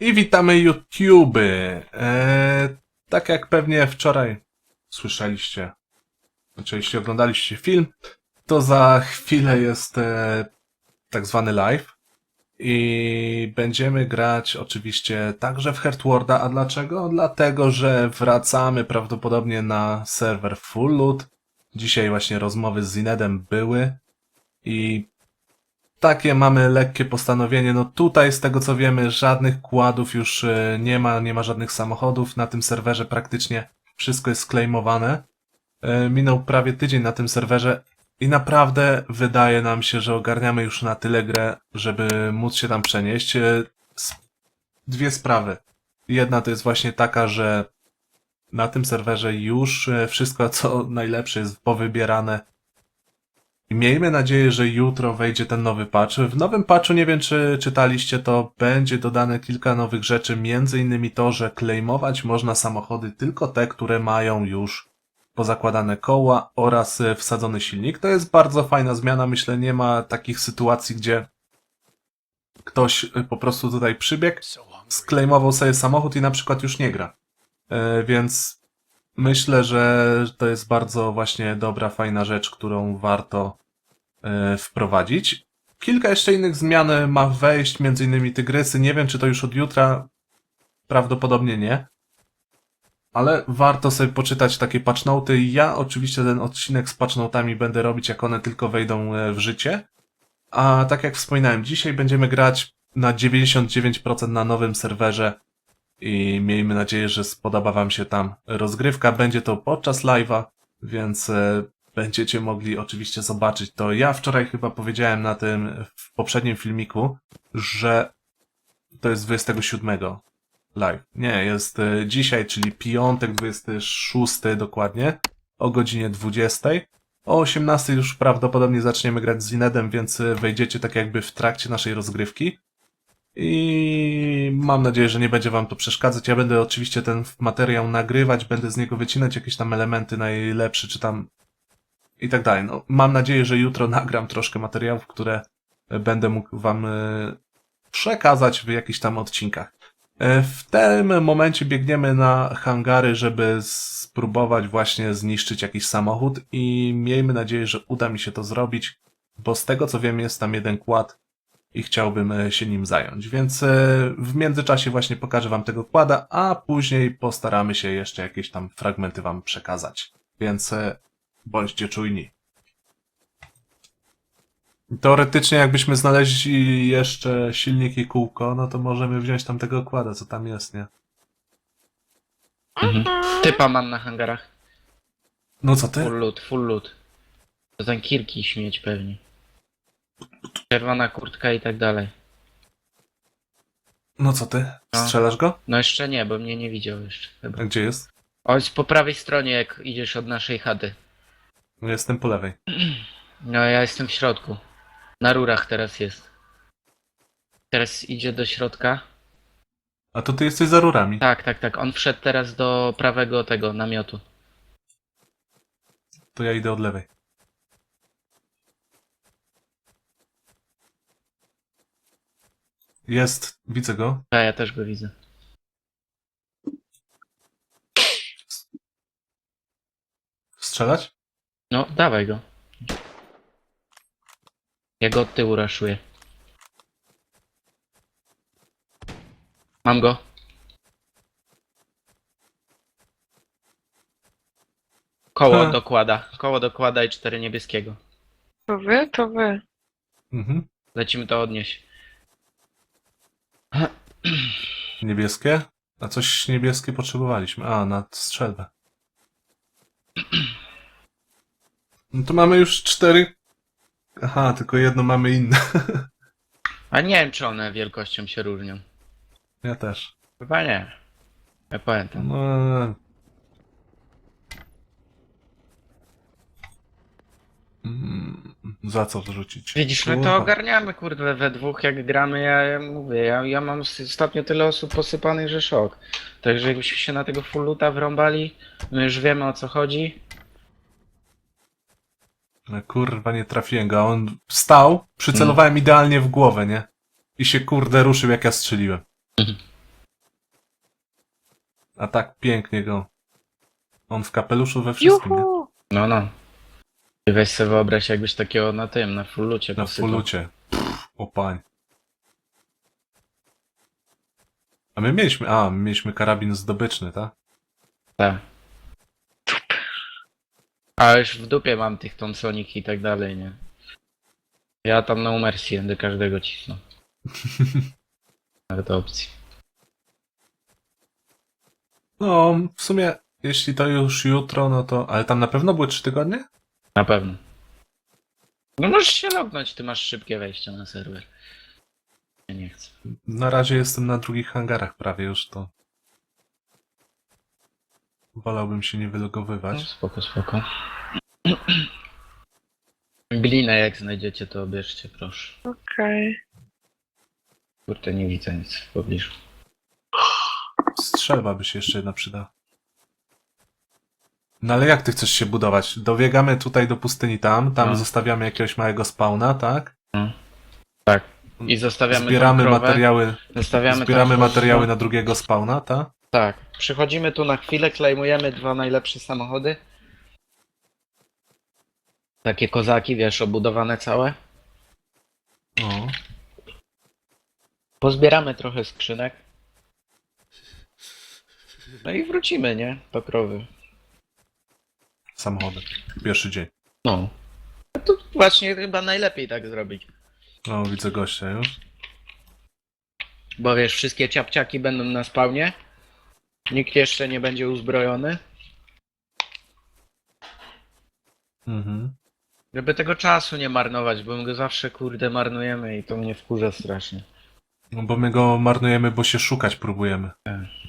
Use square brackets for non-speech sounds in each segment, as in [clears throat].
I witamy YouTube. Eee, tak jak pewnie wczoraj słyszeliście, znaczy jeśli oglądaliście film, to za chwilę jest e, tak zwany live i będziemy grać oczywiście także w Heartwarda. A dlaczego? Dlatego, że wracamy prawdopodobnie na serwer Full Loot. Dzisiaj właśnie rozmowy z Zinedem były i takie mamy lekkie postanowienie. No tutaj, z tego co wiemy, żadnych kładów już e, nie ma, nie ma żadnych samochodów. Na tym serwerze praktycznie wszystko jest sklejmowane. E, Minął prawie tydzień na tym serwerze i naprawdę wydaje nam się, że ogarniamy już na tyle grę, żeby móc się tam przenieść. E, Dwie sprawy. Jedna to jest właśnie taka, że na tym serwerze już wszystko, co najlepsze jest powybierane i miejmy nadzieję, że jutro wejdzie ten nowy patch. W nowym patchu, nie wiem czy czytaliście, to będzie dodane kilka nowych rzeczy, między innymi to, że claimować można samochody tylko te, które mają już pozakładane koła oraz e, wsadzony silnik. To jest bardzo fajna zmiana, myślę, nie ma takich sytuacji, gdzie ktoś e, po prostu tutaj przybiegł, sklejmował sobie samochód i na przykład już nie gra. E, Więc myślę, że to jest bardzo właśnie dobra, fajna rzecz, którą warto e, wprowadzić. Kilka jeszcze innych zmian ma wejść, między innymi tygrysy. Nie wiem, czy to już od jutra. Prawdopodobnie nie. Ale warto sobie poczytać takie patchnoty. Ja oczywiście ten odcinek z patchnotami będę robić, jak one tylko wejdą e, w życie. A tak jak wspominałem, dzisiaj będziemy grać na 99% na nowym serwerze i miejmy nadzieję, że spodoba Wam się tam rozgrywka. Będzie to podczas live'a, więc e, będziecie mogli oczywiście zobaczyć to. Ja wczoraj chyba powiedziałem na tym w poprzednim filmiku, że to jest 27 live. Nie, jest e, dzisiaj, czyli piątek 26 dokładnie, o godzinie 20. O 18 już prawdopodobnie zaczniemy grać z Zinedem, więc e, wejdziecie tak jakby w trakcie naszej rozgrywki. I mam nadzieję, że nie będzie wam to przeszkadzać. Ja będę oczywiście ten materiał nagrywać, będę z niego wycinać jakieś tam elementy najlepsze, czy tam i tak dalej. No, mam nadzieję, że jutro nagram troszkę materiałów, które będę mógł wam e, przekazać w jakichś tam odcinkach. E, W tym momencie biegniemy na hangary, żeby spróbować właśnie zniszczyć jakiś samochód i miejmy nadzieję, że uda mi się to zrobić, bo z tego co wiem jest tam jeden kład i chciałbym e, się nim zająć. Więc e, w międzyczasie właśnie pokażę wam tego kłada, a później postaramy się jeszcze jakieś tam fragmenty wam przekazać. Więc e, bądźcie czujni. Teoretycznie jakbyśmy znaleźli jeszcze silnik i kółko, no to możemy wziąć tam tego kłada, co tam jest, nie? Mhm. Typa mam na hangarach. No co ty? Full loot, full loot. To ten kirki śmieć pewnie. Czerwona kurtka i tak dalej. No co ty? No. Strzelasz go? No jeszcze nie, bo mnie nie widział jeszcze A chyba. gdzie jest? On jest po prawej stronie jak idziesz od naszej chaty. No jestem po lewej. [clears throat] No ja jestem w środku. Na rurach teraz jest. Teraz idzie do środka. A to ty jesteś za rurami. Tak, tak, tak. On wszedł teraz do prawego tego namiotu. To ja idę od lewej. Jest, widzę go. A ja też go widzę. Strzelać? No, dawaj go. Ja go od tyłu raszuję. Mam go. Koło Ha. dokłada. Koło dokłada i cztery niebieskiego. To wy? To wy. Mhm. Lecimy to odnieść. Niebieskie? A coś niebieskie potrzebowaliśmy. A, na strzelbę. No to mamy już cztery. Aha, tylko jedno mamy inne. [laughs] A nie wiem, czy one wielkością się różnią. Ja też. Chyba nie. Ja pamiętam. No. Mm, Za co wrzucić? Widzisz, my to Kurwa. ogarniamy, kurde, we dwóch jak gramy, ja, ja mówię, ja, ja mam s- ostatnio tyle osób posypanych, że szok. Także jakbyśmy się na tego fulluta wrąbali, my już wiemy o co chodzi. No, kurwa, nie trafiłem go. a On wstał, przycelowałem idealnie w głowę, nie? I się kurde ruszył, jak ja strzeliłem. Mhm. A tak pięknie go. On w kapeluszu we wszystkim, nie? No, no. Weź sobie wyobraź, jakbyś takiego na tym, na fullucie Na posypał. fulucie. Pff, o pań. A my mieliśmy, a, my mieliśmy karabin zdobyczny, tak? Tak. A już w dupie mam tych Thompsonik i tak dalej, nie? Ja tam na Mercy będę każdego cisnął. [laughs] Nawet opcji. No, w sumie, jeśli to już jutro, no to... Ale tam na pewno były trzy tygodnie? Na pewno. No możesz się lognąć, ty masz szybkie wejście na serwer. Ja nie chcę. Na razie jestem na drugich hangarach prawie już, to... Wolałbym się nie No, wylogowywać. spoko, spoko. Glinę jak znajdziecie, to bierzcie proszę. Okej. Kurde, nie widzę nic w pobliżu. Strzelba by się jeszcze jedna przydała. No ale jak ty chcesz się budować? Dobiegamy tutaj do pustyni tam, tam No. zostawiamy jakiegoś małego spawna, tak? Tak. I zostawiamy Zbieramy tą krowę, materiały, Zostawiamy zbieramy tam materiały na drugiego spawna, tak? Tak. Przychodzimy tu na chwilę, klejmujemy dwa najlepsze samochody. Takie kozaki, wiesz, obudowane całe. O. Pozbieramy trochę skrzynek. No i wrócimy, nie? Do krowy. Samochody. Pierwszy dzień. No. No to właśnie chyba najlepiej tak zrobić. O, widzę gościa już. Bo wiesz, wszystkie ciapciaki będą na spawnie. Nikt jeszcze nie będzie uzbrojony. Mhm. Żeby tego czasu nie marnować, bo my go zawsze kurde marnujemy i to mnie wkurza strasznie. No bo my go marnujemy, bo się szukać próbujemy. So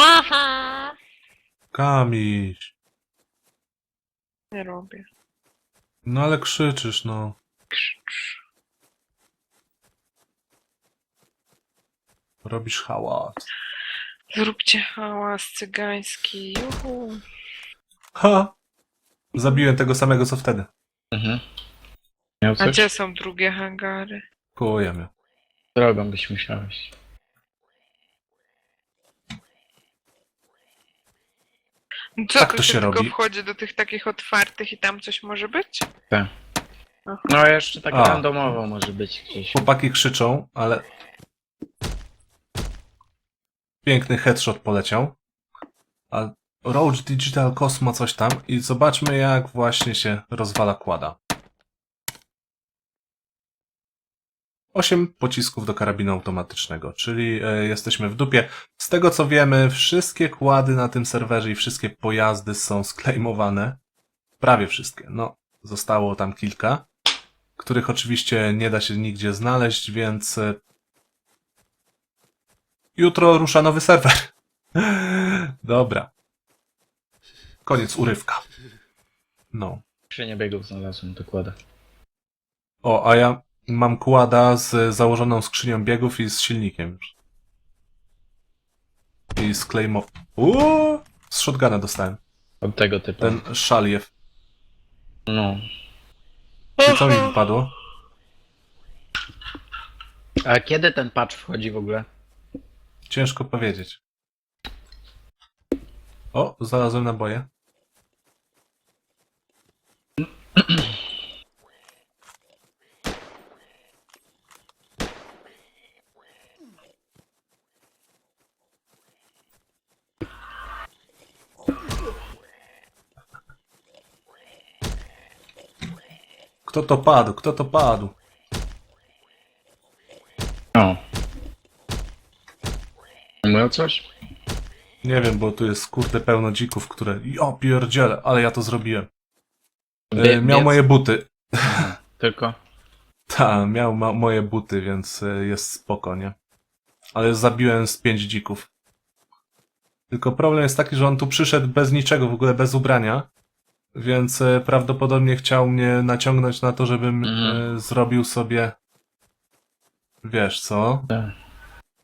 Aha! Kamiś. Nie robię. No ale krzyczysz, no. Krzycz. Robisz hałas. Zróbcie hałas cygański. Juhu! Ha! Zabiłem tego samego co wtedy. Mhm. Miał A coś? gdzie są drugie hangary? Koło mnie. Drogą byś musiałeś. Co, Tak tu to się tylko robi. wchodzi do tych takich otwartych i tam coś może być? No jeszcze tak A. randomowo może być gdzieś. Chłopaki krzyczą, ale... Piękny headshot poleciał. A Roach Digital Cosmo coś tam i zobaczmy jak właśnie się rozwala kłada. Osiem pocisków do karabinu automatycznego, czyli e, jesteśmy w dupie. Z tego co wiemy, wszystkie kłady na tym serwerze i wszystkie pojazdy są sklejmowane. Prawie wszystkie. No, zostało tam kilka których oczywiście nie da się nigdzie znaleźć, więc e, jutro rusza nowy serwer. [laughs] Dobra. Koniec urywka. No. Skrzynię biegów znalazłem, dokładnie. O, a ja mam kłada z założoną skrzynią biegów i z silnikiem już. I z klejmo... Uuu! Z shotguna dostałem. Od tego typu. Ten szaliew. No. I co mi wypadło? A kiedy ten patch wchodzi w ogóle? Ciężko powiedzieć. O, znalazłem naboje. Kto to padł? Kto to padł? O. Mówią coś? Nie wiem, bo tu jest kurde pełno dzików, które... Ja pierdzielę, ale ja to zrobiłem. E, miał biec? moje buty. [laughs] Tylko. Ta, miał ma moje buty, więc e, jest spoko, nie? Ale zabiłem z pięć dzików. Tylko problem jest taki, że on tu przyszedł bez niczego, w ogóle bez ubrania. Więc e, prawdopodobnie chciał mnie naciągnąć na to, żebym Mhm. e, zrobił sobie. Wiesz co? Tak.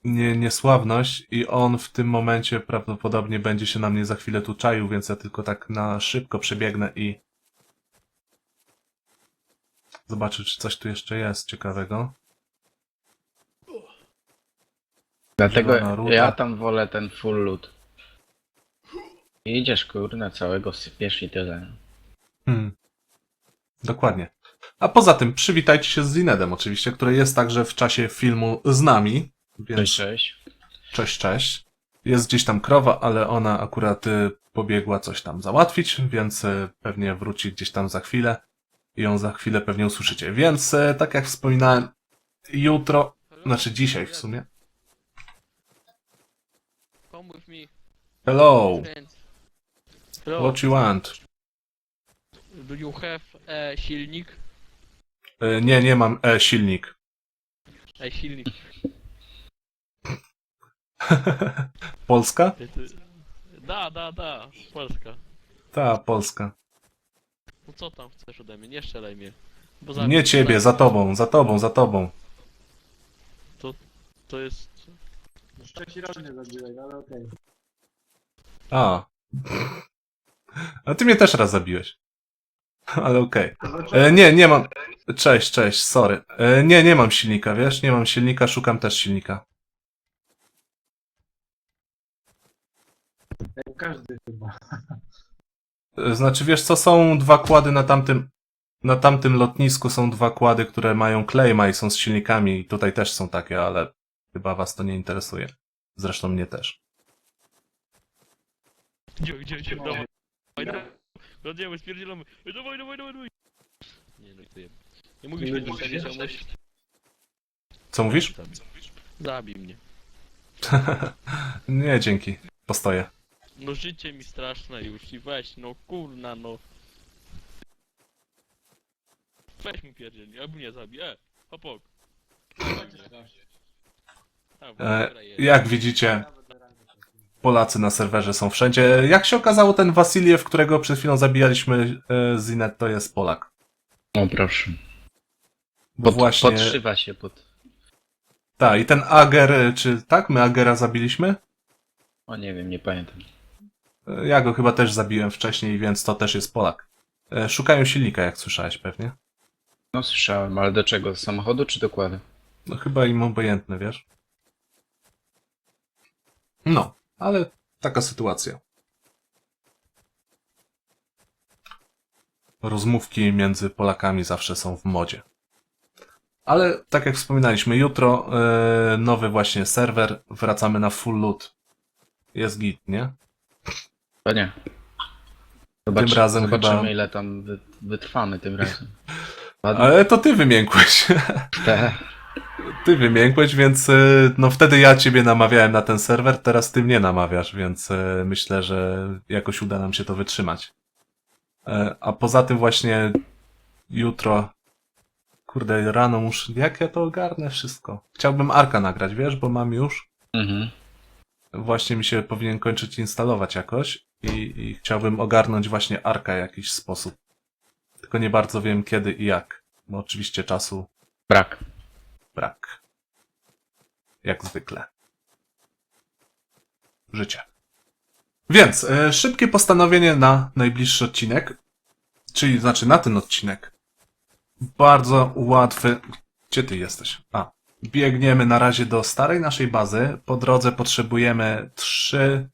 Nie, niesławność i on w tym momencie prawdopodobnie będzie się na mnie za chwilę tu czaił, więc ja tylko tak na szybko przebiegnę i Zobaczyć, czy coś tu jeszcze jest ciekawego. Dlatego ja tam wolę ten full loot. Idziesz kurna, całego sypiesz i tyle. Hmm. Dokładnie. A poza tym przywitajcie się z Zinedem oczywiście, który jest także w czasie filmu z nami. Więc Cześć, cześć. cześć, cześć. Jest gdzieś tam krowa, ale ona akurat y, pobiegła coś tam załatwić, więc y, pewnie wróci gdzieś tam za chwilę i ją za chwilę pewnie usłyszycie. Więc y, tak jak wspominałem, jutro, znaczy dzisiaj w sumie. Hello, friends. What you want? Do you have e, silnik? E, nie, nie mam e silnik. E, silnik. [laughs] Polska? Da, da, da. Polska. Ta, Polska. No co tam chcesz ode mnie? Nie strzelaj mnie. Bo za Nie ciebie, za tobą, za tobą, za tobą. To jest... Trzeci raz nie ale okej. A. A ty mnie też raz zabiłeś. [laughs] Ale okej. E, Nie, nie mam. Cześć, cześć, sorry. E, Nie, nie mam silnika, wiesz? Nie mam silnika, szukam też silnika. Jak każdy chyba. E, Znaczy, wiesz co, są dwa kłady na tamtym. Na tamtym lotnisku są dwa kłady, które mają klejma i są z silnikami. I tutaj też są takie, ale chyba was to nie interesuje. Zresztą mnie też. Gdzie, gdzie, gdzie. Dawaj, dawaj. Radziemy, spierdzielamy. Ej, Dawaj, dawaj, dawaj, dawaj. Nie no, to. Nie mówisz że mówisz. komuś... Co mówisz? Zabij mnie. [laughs] Nie, dzięki. Postoję. No życie mi straszne już i weź, no kurna, no. Weź mi pierdziel, albo mnie zabij, e, hopok. E, jest. jak widzicie, Polacy na serwerze są wszędzie. Jak się okazało, ten Wasiliew, którego przed chwilą zabijaliśmy, e, Zinet, to jest Polak. O proszę. Bo Pod, właśnie. Podszywa się pod... Tak, i ten Ager, e, czy tak? My Agera zabiliśmy? O nie wiem, nie pamiętam. E, Ja go chyba też zabiłem wcześniej, więc to też jest Polak. Szukają silnika, jak słyszałeś pewnie. No słyszałem, ale do czego? Do samochodu czy dokłady? No chyba im obojętne, wiesz? No, ale taka sytuacja. Rozmówki między Polakami zawsze są w modzie. Ale tak jak wspominaliśmy, jutro e, nowy właśnie serwer, wracamy na full loot. Jest git, nie? To nie. Zobacz, Tym razem zobaczymy chyba- ile tam wy, wytrwamy tym razem. Ładnie. [laughs] Ale to ty wymiękłeś. [laughs] Te. Ty wymiękłeś, więc y, no wtedy ja ciebie namawiałem na ten serwer, teraz ty mnie namawiasz, więc y, myślę, że jakoś uda nam się to wytrzymać. E, A poza tym właśnie jutro, kurde, rano muszę, jak ja to ogarnę wszystko? Chciałbym Arka nagrać, wiesz, bo mam już. Mhm. Właśnie mi się powinien kończyć instalować jakoś i, i chciałbym ogarnąć właśnie Arka w jakiś sposób. Tylko nie bardzo wiem kiedy i jak, bo oczywiście czasu Brak. Brak. Jak zwykle. Życie. Więc e, szybkie postanowienie na najbliższy odcinek, czyli znaczy na ten odcinek. Bardzo łatwy. Gdzie ty jesteś? A. Biegniemy na razie do starej naszej bazy. Po drodze potrzebujemy trzy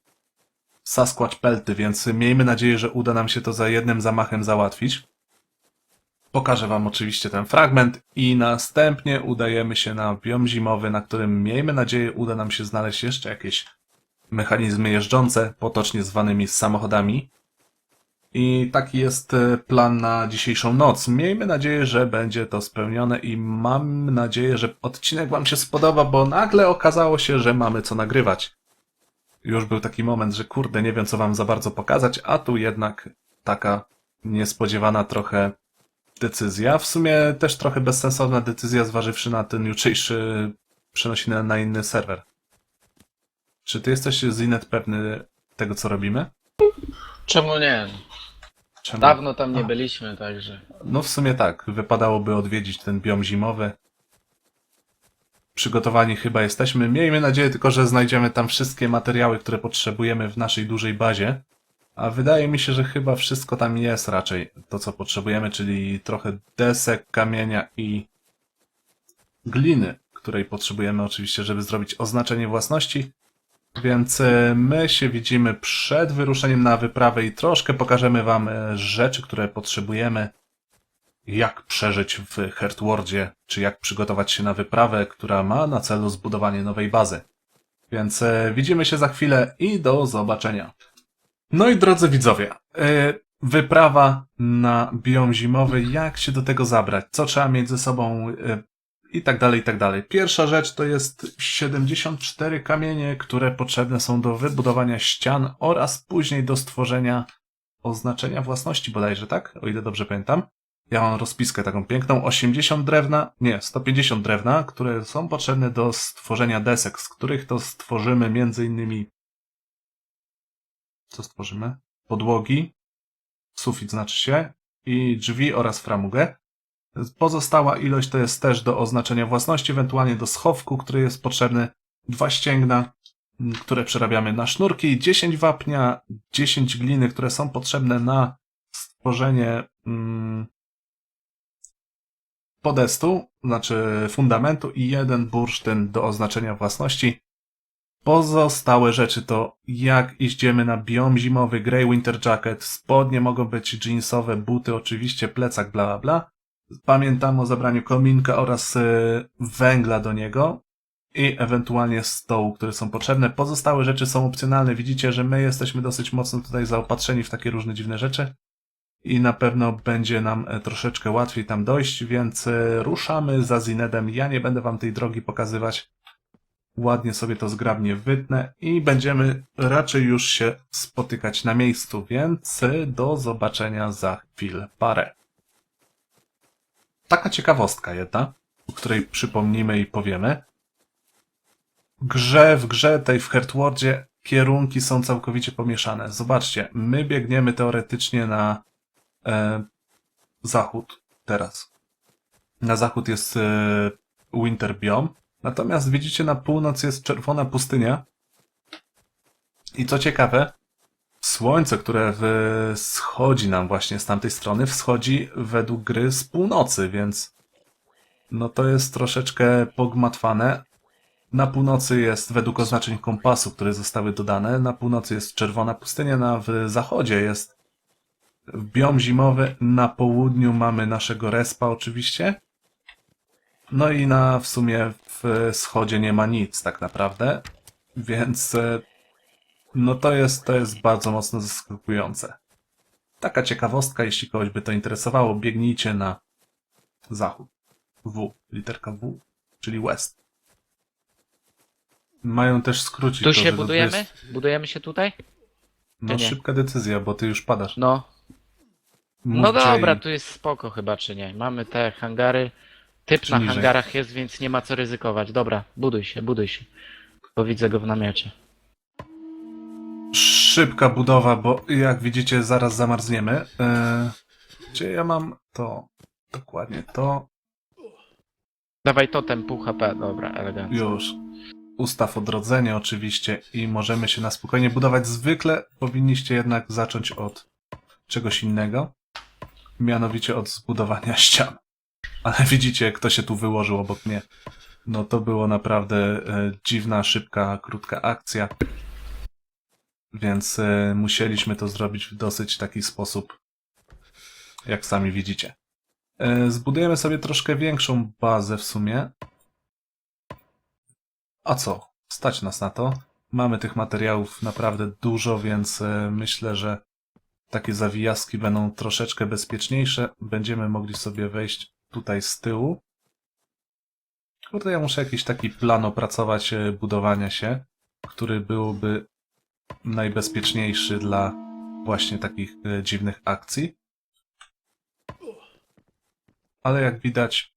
Sasquatch pelty, więc miejmy nadzieję, że uda nam się to za jednym zamachem załatwić. Pokażę Wam oczywiście ten fragment i następnie udajemy się na biom zimowy, na którym miejmy nadzieję uda nam się znaleźć jeszcze jakieś mechanizmy jeżdżące, potocznie zwanymi samochodami. I taki jest e, plan na dzisiejszą noc. Miejmy nadzieję, że będzie to spełnione i mam nadzieję, że odcinek Wam się spodoba, bo nagle okazało się, że mamy co nagrywać. Już był taki moment, że kurde, nie wiem co Wam za bardzo pokazać, a tu jednak taka niespodziewana trochę decyzja. W sumie też trochę bezsensowna decyzja, zważywszy na ten jutrzejszy przenosiny na inny serwer. Czy ty jesteś, Zinet, pewny tego, co robimy? Czemu nie? Czemu? Dawno tam nie A. byliśmy, także. No w sumie tak, wypadałoby odwiedzić ten biom zimowy. Przygotowani chyba jesteśmy. Miejmy nadzieję tylko, że znajdziemy tam wszystkie materiały, które potrzebujemy w naszej dużej bazie. A wydaje mi się, że chyba wszystko tam jest raczej to, co potrzebujemy, czyli trochę desek, kamienia i gliny, której potrzebujemy oczywiście, żeby zrobić oznaczenie własności. Więc e, my się widzimy przed wyruszeniem na wyprawę i troszkę pokażemy wam e, rzeczy, które potrzebujemy, jak przeżyć w Hertwardzie, czy jak przygotować się na wyprawę, która ma na celu zbudowanie nowej bazy. Więc e, widzimy się za chwilę i do zobaczenia. No i drodzy widzowie, e, wyprawa na biom zimowy, jak się do tego zabrać, co trzeba mieć ze sobą e, i tak dalej, i tak dalej. Pierwsza rzecz to jest 74 kamienie, które potrzebne są do wybudowania ścian oraz później do stworzenia oznaczenia własności bodajże, tak? O ile dobrze pamiętam. Ja mam rozpiskę taką piękną. 80 drewna, nie, 150 drewna, które są potrzebne do stworzenia desek, z których to stworzymy innymi co stworzymy? Podłogi, sufit znaczy się, i drzwi oraz framugę. Pozostała ilość to jest też do oznaczenia własności, ewentualnie do schowku, który jest potrzebny. Dwa ścięgna, które przerabiamy na sznurki, 10 wapnia, 10 gliny, które są potrzebne na stworzenie mm, podestu, znaczy fundamentu i jeden bursztyn do oznaczenia własności. Pozostałe rzeczy to jak idziemy na biom zimowy, Grey Winter Jacket, spodnie mogą być jeansowe, buty oczywiście, plecak, bla bla bla. Pamiętam o zabraniu kominka oraz e, węgla do niego i ewentualnie stołu, które są potrzebne. Pozostałe rzeczy są opcjonalne. Widzicie, że my jesteśmy dosyć mocno tutaj zaopatrzeni w takie różne dziwne rzeczy i na pewno będzie nam e, troszeczkę łatwiej tam dojść, więc e, ruszamy za Zinedem. Ja nie będę wam tej drogi pokazywać. Ładnie sobie to zgrabnie wytnę i będziemy raczej już się spotykać na miejscu, więc do zobaczenia za chwilę parę. Taka ciekawostka jedna, o której przypomnimy i powiemy. Grze w grze tej w Hertwardzie kierunki są całkowicie pomieszane. Zobaczcie, my biegniemy teoretycznie na e, zachód teraz. Na zachód jest e, Winter Biome, natomiast widzicie na północ jest czerwona pustynia. I co ciekawe, słońce, które wschodzi nam właśnie z tamtej strony, wschodzi według gry z północy, więc no to jest troszeczkę pogmatwane. Na północy jest według oznaczeń kompasu, które zostały dodane, na północy jest czerwona pustynia, na w zachodzie jest biom zimowy, na południu mamy naszego respa oczywiście. No i na w sumie w wschodzie nie ma nic tak naprawdę, więc e, no to jest, to jest bardzo mocno zaskakujące. Taka ciekawostka, jeśli kogoś by to interesowało, biegnijcie na zachód. W, literka W, czyli west. Mają też skrócić Tu to, się że budujemy? 20 Budujemy się tutaj? No nie? szybka decyzja, bo ty już padasz. No. Mów, No dobra, tu jest spoko chyba, czy nie? Mamy te hangary. Typ na niżej? hangarach jest, więc nie ma co ryzykować. Dobra, buduj się, buduj się. Bo widzę go w namiocie. Szybka budowa, bo jak widzicie zaraz zamarzniemy. Eee, gdzie ja mam to? Dokładnie to. Dawaj totem, pół HP. Dobra, elegancko. Już. Ustaw odrodzenie oczywiście i możemy się na spokojnie budować. Zwykle powinniście jednak zacząć od czegoś innego. Mianowicie od zbudowania [laughs] ścian. Ale widzicie, kto się tu wyłożył obok mnie. No to było naprawdę e, dziwna, szybka, krótka akcja. Więc e, musieliśmy to zrobić w dosyć taki sposób, jak sami widzicie. E, zbudujemy sobie troszkę większą bazę w sumie. A co? Stać nas na to. Mamy tych materiałów naprawdę dużo, więc e, myślę, że takie zawijaski będą troszeczkę bezpieczniejsze. Będziemy mogli sobie wejść tutaj z tyłu. Kurde, ja muszę jakiś taki plan opracować e, budowania się, który byłby najbezpieczniejszy dla właśnie takich e, dziwnych akcji. Ale jak widać,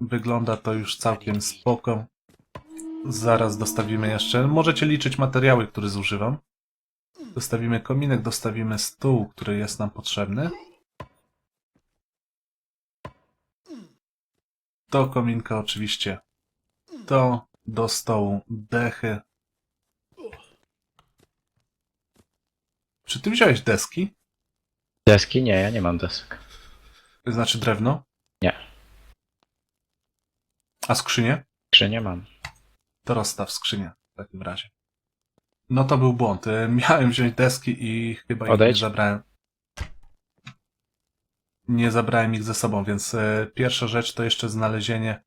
wygląda to już całkiem spoko. Zaraz dostawimy jeszcze. Możecie liczyć materiały, które zużywam. Dostawimy kominek, dostawimy stół, który jest nam potrzebny. Do kominka oczywiście. To do stołu dechy. Czy ty wziąłeś deski? Deski? Nie, ja nie mam desek. Znaczy drewno? Nie. A skrzynię? Czy nie mam? To rozstaw skrzynię w takim razie. No to był błąd. E, Miałem wziąć deski i chyba ich Odejdź. nie zabrałem. Nie zabrałem ich ze sobą, więc e, pierwsza rzecz to jeszcze znalezienie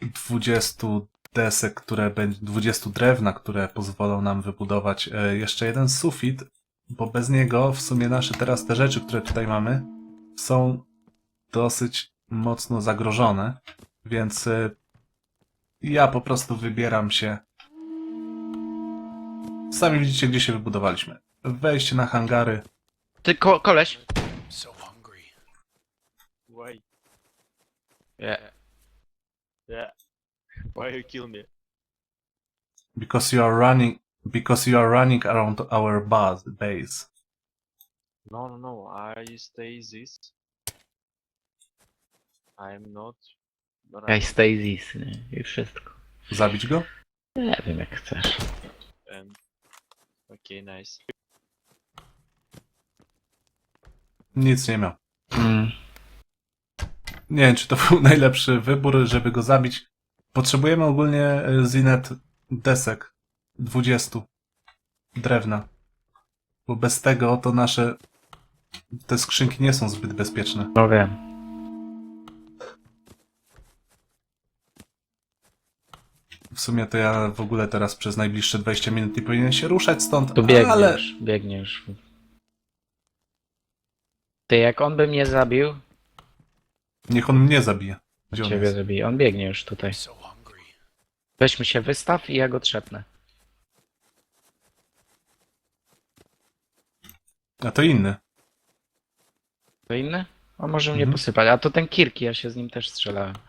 20 desek, które będzie 20 drewna, które pozwolą nam wybudować e, jeszcze jeden sufit, bo bez niego w sumie nasze teraz te rzeczy, które tutaj mamy, są dosyć mocno zagrożone, więc e, ja po prostu wybieram się. Sami widzicie, gdzie się wybudowaliśmy. Wejście na hangary. Ty, ko koleś! So hungry. Why? Yeah. Yeah. Why you kill me? Because you are running. Because you are running around our base. base. No, no, no. I stay this. I'm not. I stay this, nie? I wszystko. Zabić go? Nie wiem jak chcesz. And okay, nice. Nic nie miał. Mm. Nie wiem, czy to był [laughs] najlepszy wybór, żeby go zabić. Potrzebujemy ogólnie e, Zinet desek. 20 drewna. Bo bez tego to nasze te skrzynki nie są zbyt bezpieczne. No wiem. W sumie to ja w ogóle teraz przez najbliższe 20 minut nie powinien się ruszać stąd, Tu biegniesz, ale biegniesz. Ty, jak on by mnie zabił, niech on mnie zabije. Gdzie on ciebie jest? zabije. On biegnie już tutaj. So hungry. Weźmy się wystaw i ja go trzepnę. A to inny. To inny? On może mnie Mhm. posypać. A to ten Kirki, ja się z nim też strzelałem. [laughs]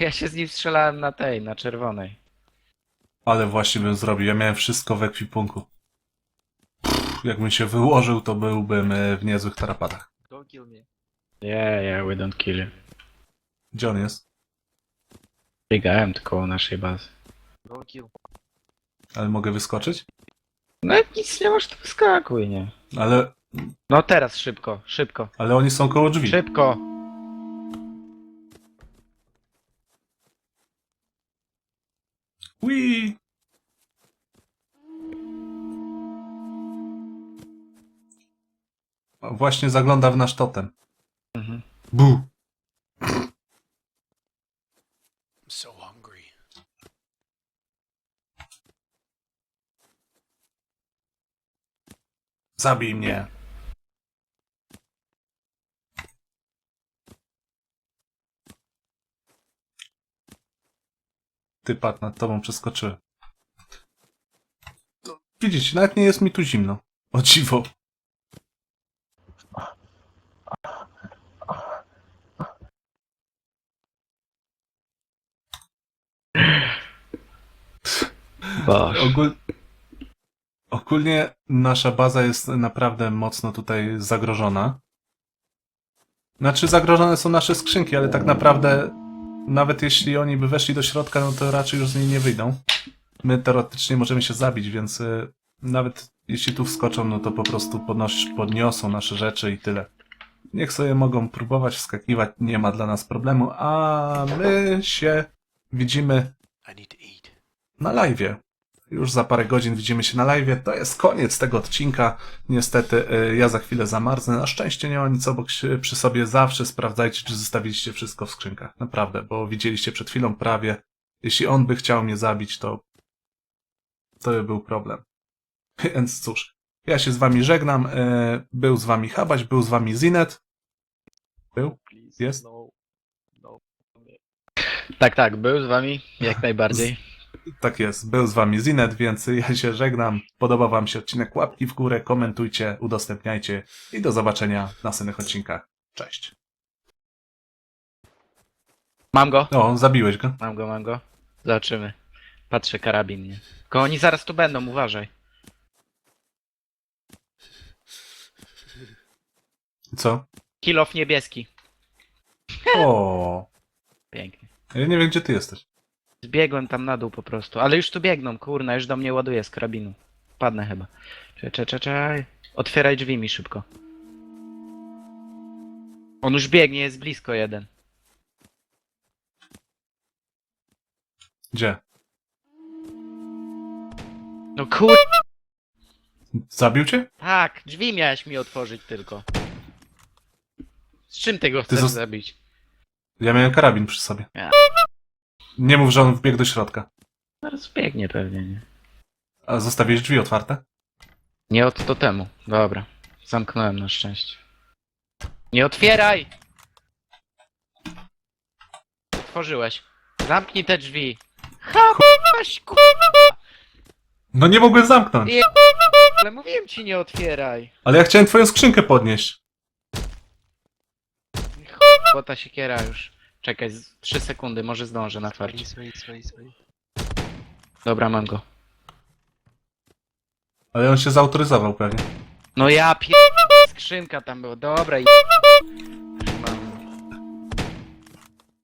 Ja się z nim strzelałem na tej, na czerwonej. Ale właśnie bym zrobił. Ja miałem wszystko w ekwipunku. Pff, jakbym się wyłożył, to byłbym e, w niezłych tarapadach. Don't kill me. Yeah, yeah, we don't kill you. Gdzie on jest? Biegałem tylko koło naszej bazy. Don't kill. Ale mogę wyskoczyć? No jak nic nie masz, to wyskakuj, nie? Ale, No teraz szybko, szybko, ale oni są koło drzwi. szybko! Ui! Właśnie zagląda w nasz totem. Bu! So hungry. Zabij mnie. Ty pat nad tobą przeskoczyłem. To, widzicie, nawet nie jest mi tu zimno. O dziwo. Ogól... Ogólnie nasza baza jest naprawdę mocno tutaj zagrożona. Znaczy, zagrożone są nasze skrzynki, ale tak naprawdę, nawet jeśli oni by weszli do środka, no to raczej już z niej nie wyjdą. My teoretycznie możemy się zabić, więc y, nawet jeśli tu wskoczą, no to po prostu podnoś, podniosą nasze rzeczy i tyle. Niech sobie mogą próbować wskakiwać, nie ma dla nas problemu, a my się widzimy na live. Już za parę godzin widzimy się na live. To jest koniec tego odcinka. Niestety y, ja za chwilę zamarznę. Na szczęście nie ma nic obok się- przy sobie. Zawsze sprawdzajcie, czy zostawiliście wszystko w skrzynkach. Naprawdę, bo widzieliście przed chwilą prawie. Jeśli on by chciał mnie zabić, to to by był problem. [laughs] Więc cóż, ja się z wami żegnam. Y, Był z wami Habaś, był z wami Zinet. Był? Jest? No. No. Tak, tak, był z wami, jak najbardziej. Tak jest, był z wami Zinet, więc ja się żegnam. Podoba wam się odcinek, łapki w górę, komentujcie, udostępniajcie i do zobaczenia w następnych odcinkach. Cześć. Mam go, O, zabiłeś go. mam go, mam go. Zobaczymy. Patrzę karabin, nie? Tylko oni zaraz tu będą, uważaj. Co? Kilof niebieski. O, Pięknie. ja nie wiem, gdzie ty jesteś. Zbiegłem tam na dół po prostu, ale już tu biegną, kurna, już do mnie ładuje z karabinu. padnę chyba. Czekaj, czekaj, czekaj. Otwieraj drzwi mi szybko. On już biegnie, jest blisko jeden. Gdzie? No kur... Zabił cię? Tak, drzwi miałeś mi otworzyć tylko. Z czym ty go chcesz zabić? Ja miałem karabin przy sobie. Ja. Nie mów, że on wbiegł do środka. Zaraz biegnie pewnie, nie? A zostawiłeś drzwi otwarte? Nie od to temu. Dobra. Zamknąłem na szczęście. Nie otwieraj! Otworzyłeś. Zamknij te drzwi. Chapaś, kurwa! No nie mogłem zamknąć. Nie, ale mówiłem ci nie otwieraj. Ale ja chciałem twoją skrzynkę podnieść. Bo ta siekiera już. Czekaj, z 3 sekundy, może zdążę na twardzie. Wait, wait, wait, wait. Dobra, mam go. Ale on się zautoryzował pewnie. No ja pier... skrzynka tam była. Dobra i...